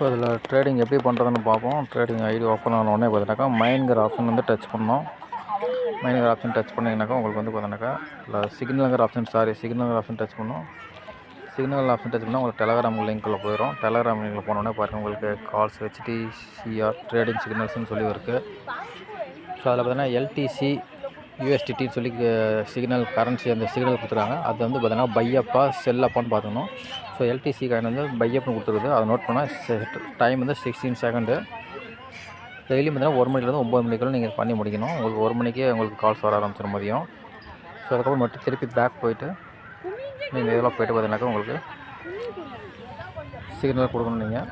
So இதில் trading எப்படி பண்ணுறதுன்னு பார்ப்போம். ட்ரேடிங் ஐடி ஓப்பன் ஆன உடனே பார்த்தீங்கன்னாக்கா மைன்கிற ஆப்ஷன் வந்து டச் பண்ணோம் மைன்கிற ஆப்ஷன் டச் பண்ணிங்கனாக்கா உங்களுக்கு வந்து பார்த்தீங்கன்னாக்கா இல்லை சிக்னலுங்கிற ஆப்ஷன் சாரி சிக்னலுங்கிற ஆப்ஷன் டச் பண்ணணும் சிக்னல் ஆப்ஷன் டச் பண்ணால் உங்களுக்கு டெலகிராம் லிங்க்கில் போயிடும் டெலகிராம் லிங்கில் போனோடனே பாருங்கள் உங்களுக்கு கால்ஸ் ஹெச்டிசிஆர் ட்ரேடிங் சிக்னல்ஸ்னு சொல்லி இருக்குது ஸோ அதில் பார்த்தீங்கன்னா எல்டிசி யூஎஸ்டிடின்னு சொல்லி சிக்னல் கரன்சி அந்த சிக்னல் கொடுத்துருக்காங்க. அது வந்து பார்த்தீங்கன்னா பையப்பா செல்லப்பான்னு பார்த்துக்கணும். ஸோ எல்டிசி காயின் வந்து பையப்னு கொடுத்துருக்குது அதை நோட் பண்ணால் டைம் வந்து சிக்ஸ்டீன் செகண்டு டெய்லியும் பார்த்தீங்கன்னா ஒரு மணிலேருந்து ஒம்பது மணிக்குள்ள நீங்கள் பண்ணி முடிக்கணும். உங்களுக்கு ஒரு மணிக்கே உங்களுக்கு கால்ஸ் வர ஆரம்பிச்சிடும் மதியம் ஸோ அதுக்கப்புறம் மட்டும் திருப்பி பேக் போயிட்டு நீங்கள் இதெல்லாம் போயிட்டு பார்த்தீங்கன்னாக்கா உங்களுக்கு சிக்னல் கொடுக்கணும் நீங்கள்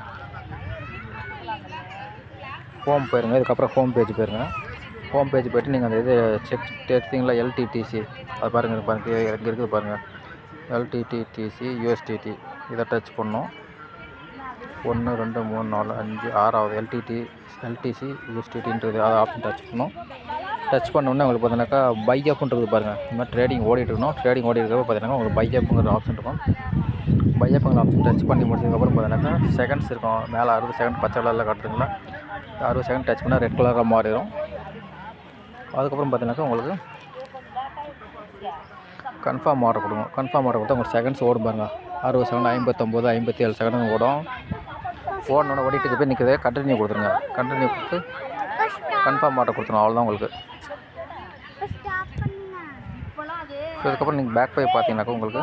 ஹோம் போயிருங்க. இதுக்கப்புறம் ஹோம் பேஜ் போயிருங்க. ஹோம் பேஜ் போய்ட்டு நீங்கள் அந்த இது செக் எடுத்தீங்களா எல்டிடிசி அது பாருங்கள் பாருங்கள் இங்கே இருக்குது பாருங்கள் எல்டிடிடிசி யூஎஸ்டிடி இதை டச் பண்ணோம். ஒன்று ரெண்டு மூணு நாலு அஞ்சு ஆறாவது எல்டிடி எல்டிசி யூஎஸ்டிடின்றது அதை ஆப்ஷன் டச் பண்ணணும் டச் பண்ணோன்னே உங்களுக்கு பார்த்தீங்கன்னாக்கா பை அப்புன்றது பாருங்கள் இந்த மாதிரி ட்ரேடிங் ஓடிட்டு இருக்கணும். ட்ரேடிங் ஓடி இருக்கிறப்ப பார்த்தீங்கன்னா உங்களுக்கு பை அப்புங்கிற ஆப்ஷன் இருக்கும். பை அப்புங்கிற ஆப்ஷன் டச் பண்ணி முடிச்சதுக்கப்புறம் பார்த்தீங்கன்னாக்கா செகண்ட்ஸ் இருக்கும். மேலே அறுபது செகண்ட் பச்சை கலரில் காட்டுதுங்களா அறுபது செகண்ட் டச் பண்ணால் ரெட் கலராக மாறிடும். அதுக்கப்புறம் பார்த்தீங்கன்னாக்கா உங்களுக்கு கன்ஃபார்ம் ஆர்டர் கொடுங்க. கன்ஃபார்ம் ஆர்டர் கொடுத்தா உங்களுக்கு செகண்ட்ஸ் ஓடும் பாருங்க. அறுபது செகண்ட் ஐம்பத்தொம்போது ஐம்பத்தி ஏழு செகண்ட் ஓடும். ஓடணுன்னு ஓடிட்டு போய் நிற்கிறது கண்டினியூ கொடுத்துருங்க. கண்டினியூ கொடுத்து கன்ஃபார்ம் ஆர்டர் கொடுத்துருங்க. அவ்வளோதான் உங்களுக்கு. ஸோ இதுக்கப்புறம் நீங்கள் பேக் போய் பார்த்தீங்கன்னாக்கா உங்களுக்கு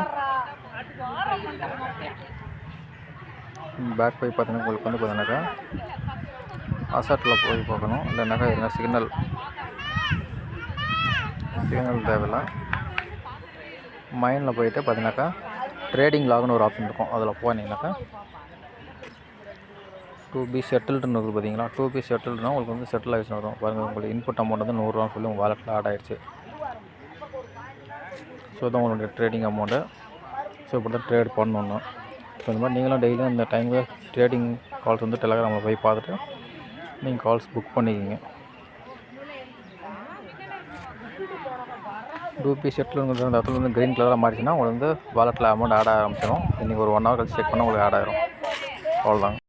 பேக் போய் பார்த்தீங்கன்னா உங்களுக்கு வந்து பார்த்தீங்கன்னாக்கா அசாட்டில் போய் பார்க்கணும். இல்லைனாக்கா எதுனா சிக்னல் சிக்னல் தேவையில்ல. மைனில் போயிட்டு பார்த்தீங்கன்னாக்கா ட்ரேடிங் லாக்னு ஒரு ஆப்ஷன் இருக்கும். அதில் போனீங்கன்னாக்கா டூ பி செட்டில்டுன்னு இருக்குது பார்த்தீங்களா? டூ பி செட்டில்டுனா உங்களுக்கு வந்து செட்டில் ஆகிடுச்சு வரும் பாருங்கள் உங்களுக்கு இன்புட் அமௌண்ட் வந்து நூறுரூவா சொல்லி உங்கள் வாலெட்டில் ஆட் ஆகிடுச்சு ஸோ தான் உங்களுடைய ட்ரேடிங் அமௌண்ட்டு ஸோ இப்படி தான் ட்ரேட் பண்ணணும். ஸோ இந்த மாதிரி நீங்களும் டெய்லியும் இந்த டைமில் ட்ரேடிங் கால்ஸ் வந்து டெலகிராமில் போய் பார்த்துட்டு நீங்கள் கால்ஸ் புக் பண்ணிக்கிங்க. ரூபி செட்டில்ங்கிற அந்த இடத்துல வந்து க்ரீன் கலராக மாறிச்சுன்னா உங்களுக்கு வந்து வாலெட்டில் அமௌண்ட் ஆட் ஆரம்பிச்சிடும் நீங்கள் ஒரு ஒன் ஹவர் கழிச்சு செக் பண்ணால் உங்களுக்கு ஆட் ஆயிரும். அவ்வளோதாங்க